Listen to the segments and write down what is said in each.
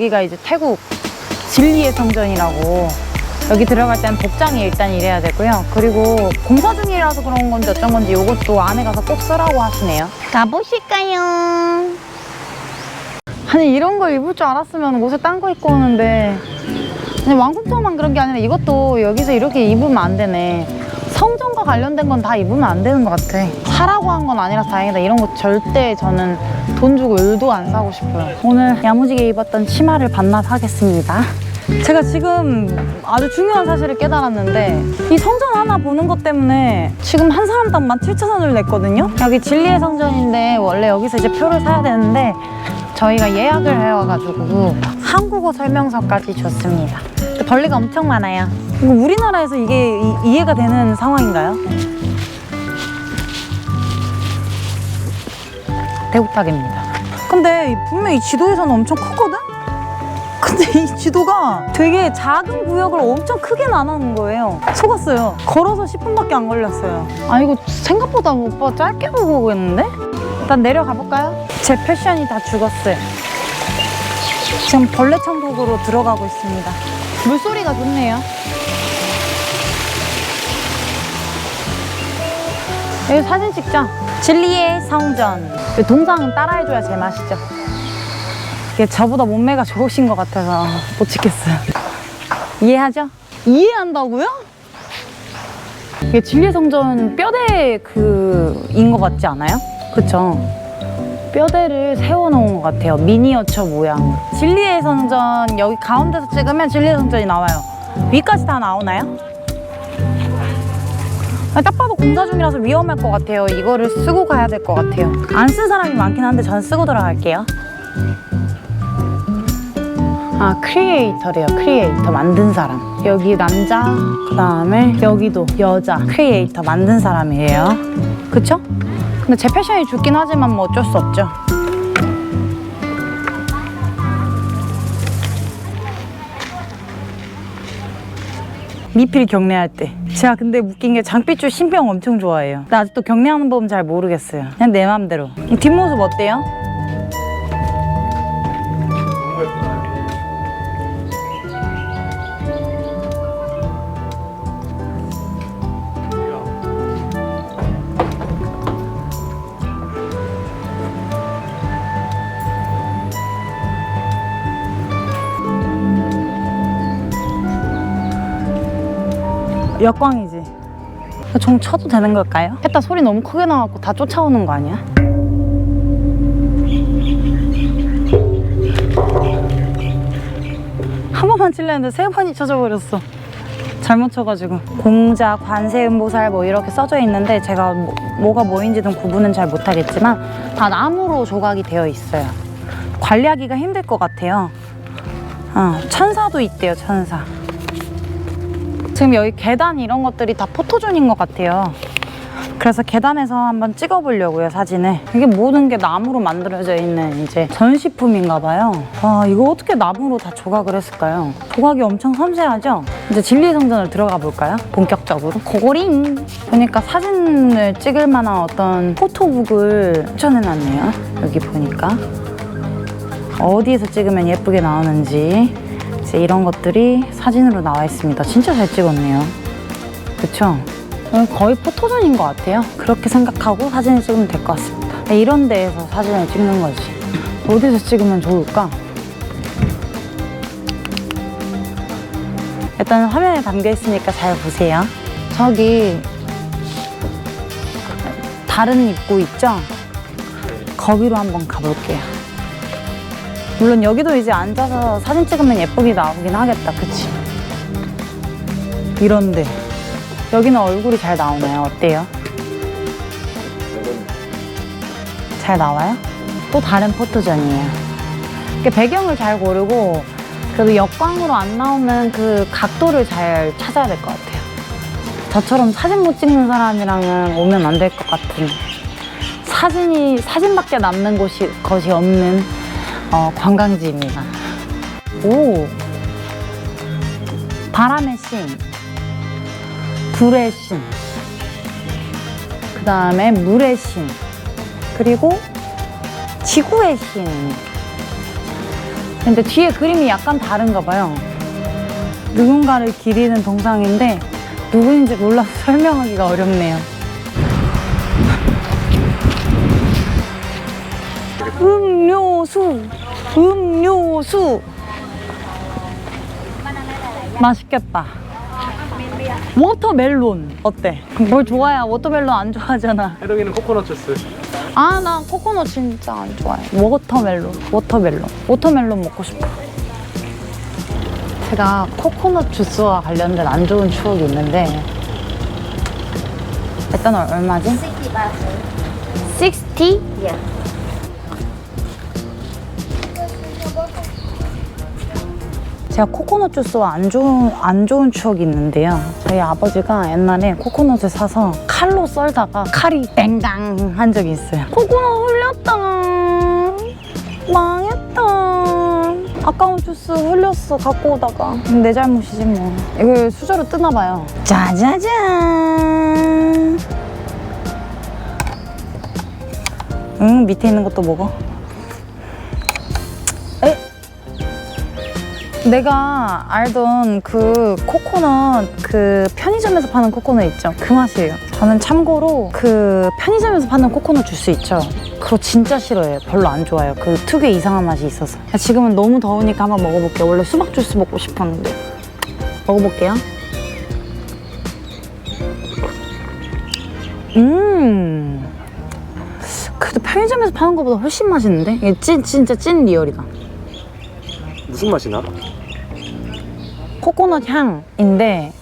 여기가 이제 태국 진리의 성전이라고 여기 들어갈 때는 복장이 일단 이래야 되고요. 그리고 공사 중이라서 그런 건지 어쩐 건지 이것도 안에 가서 꼭 쓰라고 하시네요. 가보실까요? 아니 이런 걸 입을 줄 알았으면 옷을 딴거 입고 오는데 그냥 왕국토만 그런 게 아니라 이것도 여기서 이렇게 입으면 안 되네. 성전과 관련된 건 다 입으면 안 되는 것 같아. 사라고 한 건 아니라서 다행이다. 이런 거 절대 저는 돈 주고 일도 안 사고 싶어요. 오늘 야무지게 입었던 치마를 반납하겠습니다. 제가 지금 아주 중요한 사실을 깨달았는데 이 성전 하나 보는 것 때문에 지금 한 사람당 17,000원을 냈거든요. 여기 진리의 성전인데 원래 여기서 이제 표를 사야 되는데 저희가 예약을 해와가지고 한국어 설명서까지 줬습니다. 벌레가 엄청 많아요. 이거 우리나라에서 이게 이, 이해가 되는 상황인가요? 대구탁입니다. 근데 분명히 지도에서는 엄청 크거든? 근데 이 지도가 되게 작은 구역을 엄청 크게 나누는 거예요. 속았어요. 걸어서 10분밖에 안 걸렸어요. 아, 이거 생각보다 오빠 짧게 보고 있는데? 일단 내려가 볼까요? 제 패션이 다 죽었어요. 지금 벌레 천국으로 들어가고 있습니다. 물소리가 좋네요. 여기 사진 찍자. 진리의 성전. 이 동상은 따라해줘야 제맛이죠. 이게 저보다 몸매가 좋으신 것 같아서 못 찍겠어요. 이해하죠? 이해한다고요? 이게 진리의 성전 뼈대 그인 것 같지 않아요? 그쵸? 뼈대를 세워놓은 것 같아요. 미니어처 모양. 진리의 성전 여기 가운데서 찍으면 진리의 성전이 나와요. 위까지 다 나오나요? 아니, 딱 봐도 공사 중이라서 위험할 것 같아요. 이거를 쓰고 가야 될 것 같아요. 안 쓴 사람이 많긴 한데 전 쓰고 들어갈게요. 아, 크리에이터래요. 크리에이터. 만든 사람. 여기 남자, 그 다음에 여기도 여자. 크리에이터. 만든 사람이에요. 그쵸? 근데 제 패션이 죽긴 하지만 뭐 어쩔 수 없죠. 미필 경례할 때. 제가 근데 웃긴 게 장삐쭈 신병 엄청 좋아해요. 근데 아직도 경례하는 법은 잘 모르겠어요. 그냥 내 맘대로. 이 뒷모습 어때요? 역광이지. 종 쳐도 되는 걸까요? 했다 소리 너무 크게 나갖고 다 쫓아오는 거 아니야? 한 번만 칠랬는데 세 번이 쳐져버렸어. 잘못 쳐가지고. 공자, 관세음보살 뭐 이렇게 써져 있는데 제가 뭐, 뭐가 뭐인지는 구분은 잘 못하겠지만 다 나무로 조각이 되어 있어요. 관리하기가 힘들 것 같아요. 어, 천사도 있대요, 천사. 지금 여기 계단 이런 것들이 다 포토존인 것 같아요. 그래서 계단에서 한번 찍어보려고요, 사진을. 이게 모든 게 나무로 만들어져 있는 이제 전시품인가 봐요. 와, 이거 어떻게 나무로 다 조각을 했을까요? 조각이 엄청 섬세하죠? 이제 진리성전을 들어가 볼까요? 본격적으로. 고고링! 보니까 사진을 찍을 만한 어떤 포토북을 추천해놨네요. 여기 보니까. 어디에서 찍으면 예쁘게 나오는지 이제 이런 것들이 사진으로 나와 있습니다. 진짜 잘 찍었네요. 그쵸? 어, 거의 포토존인 것 같아요. 그렇게 생각하고 사진을 찍으면 될 것 같습니다. 이런 데에서 사진을 찍는 거지. 어디서 찍으면 좋을까? 일단 화면에 담겨 있으니까 잘 보세요. 저기 다른 입구 있죠? 거기로 한번 가볼게요. 물론 여기도 이제 앉아서 사진 찍으면 예쁘게 나오긴 하겠다. 그치? 이런데. 여기는 얼굴이 잘 나오나요? 어때요? 잘 나와요? 또 다른 포토전이에요. 이렇게 배경을 잘 고르고 그래도 역광으로 안 나오는 그 각도를 잘 찾아야 될 것 같아요. 저처럼 사진 못 찍는 사람이랑은 오면 안 될 것 같은 사진이 사진밖에 남는 곳이 것이 없는 어, 관광지입니다. 오 바람의 신, 불의 신, 그 다음에 물의 신, 그리고 지구의 신. 근데 뒤에 그림이 약간 다른가 봐요. 누군가를 기리는 동상인데 누구인지 몰라서 설명하기가 어렵네요. 음료수, 음료수. 맛있겠다. 워터멜론 어때? 뭘 좋아해? 워터멜론 안 좋아하잖아. 해동이는 코코넛 주스. 아, 나 코코넛 진짜 안 좋아해. 워터멜론, 워터멜론. 워터멜론 먹고 싶어. 제가 코코넛 주스와 관련된 안 좋은 추억이 있는데 일단 얼마지? 60 baht. 60? Yeah. 제가 코코넛 주스와 안 좋은, 안 좋은 추억이 있는데요. 저희 아버지가 옛날에 코코넛을 사서 칼로 썰다가 칼이 땡당 한 적이 있어요. 코코넛 흘렸다. 망했다. 아까운 주스 흘렸어, 갖고 오다가. 내 잘못이지 뭐. 이걸 수저로 뜨나봐요. 짜자잔. 응, 밑에 있는 것도 먹어. 내가 알던 그 코코넛 그 편의점에서 파는 코코넛 있죠? 그 맛이에요. 저는 참고로 그 편의점에서 파는 코코넛 주스 있죠? 그거 진짜 싫어해요. 별로 안 좋아요. 그 특유의 이상한 맛이 있어서. 지금은 너무 더우니까 한번 먹어볼게요. 원래 수박 주스 먹고 싶었는데. 먹어볼게요. 음. 그래도 편의점에서 파는 것보다 훨씬 맛있는데? 이게 찐, 진짜 찐 리얼이다 무슨 맛이 나? 코코넛 향인데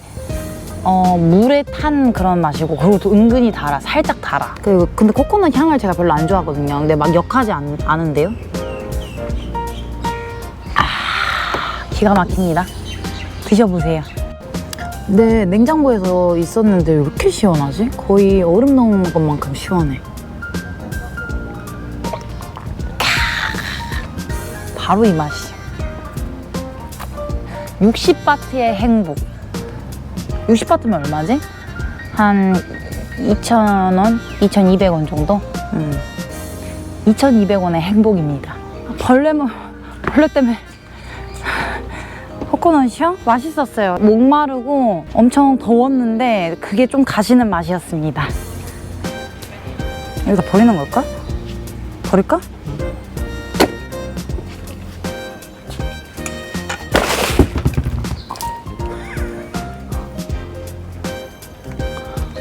어, 물에 탄 그런 맛이고 그리고 또 은근히 달아 살짝 달아. 그, 근데 코코넛 향을 제가 별로 안 좋아하거든요. 근데 막 역하지 않, 않은데요? 아 기가 막힙니다. 드셔보세요. 네 냉장고에서 있었는데 왜 이렇게 시원하지? 거의 얼음 넣은 것만큼 시원해. 바로 이 맛이 60바트의 행복. 60바트면 얼마지? 한 2,000원? 2,200원 정도? 음. 2,200원의 행복입니다. 벌레, 뭐, 벌레 때문에. 코코넛이요? 맛있었어요. 목마르고 엄청 더웠는데 그게 좀 가시는 맛이었습니다. 여기다 버리는 걸까? 버릴까?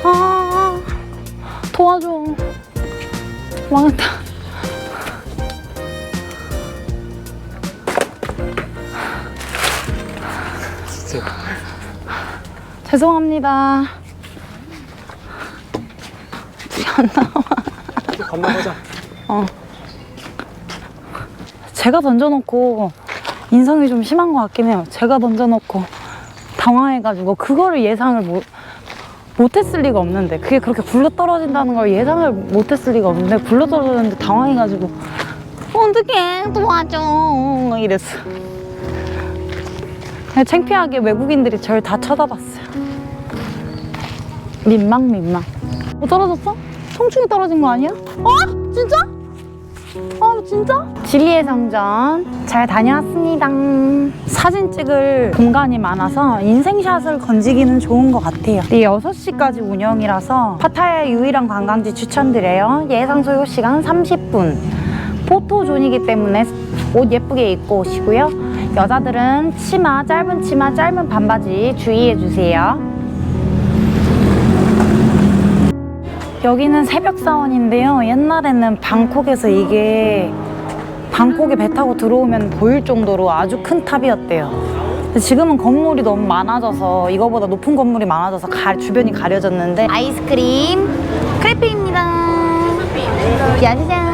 아, 도와줘. 망했다. 진짜. 죄송합니다. 안 나와. 건너가자. 제가 던져놓고 인성이 좀 심한 것 같긴 해요. 제가 던져놓고 당황해가지고 그거를 예상을 못, 못했을 리가 없는데 그게 그렇게 굴러 떨어진다는 걸 예상을 못했을 리가 없는데 굴러 떨어졌는데 당황해가지고 어떡해 도와줘 막 이랬어. 그냥 창피하게 외국인들이 저를 다 쳐다봤어요. 민망 민망. 뭐 떨어졌어? 성충이 떨어진 거 아니야? 어? 진짜? 아 진짜? 진리의 성전 잘 다녀왔습니다. 사진 찍을 공간이 많아서 인생샷을 건지기는 좋은 것 같아요. 네, 6시까지 운영이라서 파타야 유일한 관광지 추천드려요. 예상 소요 시간 30분. 포토존이기 때문에 옷 예쁘게 입고 오시고요. 여자들은 치마, 짧은 치마, 짧은 반바지 주의해 주세요. 여기는 새벽 사원인데요. 옛날에는 방콕에서 이게 방콕에 배 타고 들어오면 보일 정도로 아주 큰 탑이었대요. 지금은 건물이 너무 많아져서 이거보다 높은 건물이 많아져서 가, 주변이 가려졌는데 아이스크림 크레페입니다. 야자잔.